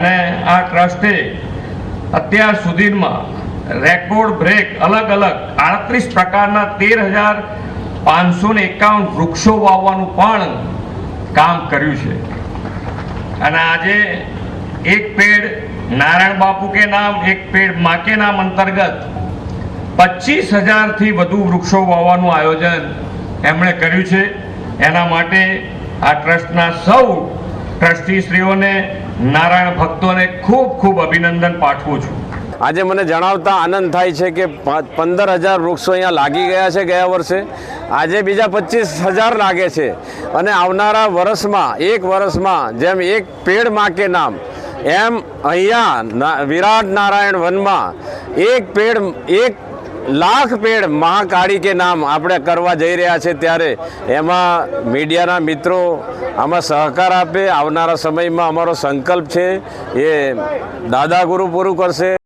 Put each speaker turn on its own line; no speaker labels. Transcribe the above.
અને આ ટ્રસ્ટે અત્યાર સુધીમાં રેકોર્ડ બ્રેક અલગ અલગ આડત્રીસ પ્રકારના તેર હજાર પાંચસો ને એકાવન વૃક્ષો વાવવાનું પણ કામ કર્યું છે. અને આજે એક પેડ નારાયણ બાપુ કે નામ, એક પેડ મા નામ અંતર્ગત પચીસ હજારથી વધુ વૃક્ષો વાવવાનું આયોજન એમણે કર્યું છે. એના માટે આ ટ્રસ્ટના સૌ ટ્રસ્ટીશ્રીઓને, નારાયણ ભક્તોને ખૂબ ખૂબ અભિનંદન પાઠવું છું.
આજે મને જણાવતા આનંદ થાય છે કે પંદર હજાર વૃક્ષો અહીંયા લાગી ગયા છે ગયા વર્ષે. આજે બીજા પચીસ હજાર લાગે છે. અને આવનારા વર્ષમાં એક વર્ષમાં જેમ એક પેડમાં કે નામ, એમ અહીંયા વિરાટ નારાયણ વનમાં એક પેડ, એક લાખ પેડ મહાકાળી કે નામ આપણે કરવા જઈ રહ્યા છે ત્યારે એમાં મીડિયાના મિત્રો આમાં સહકાર આપે. આવનારા સમયમાં અમારો સંકલ્પ છે એ દાદા ગુરુ પૂરું કરશે.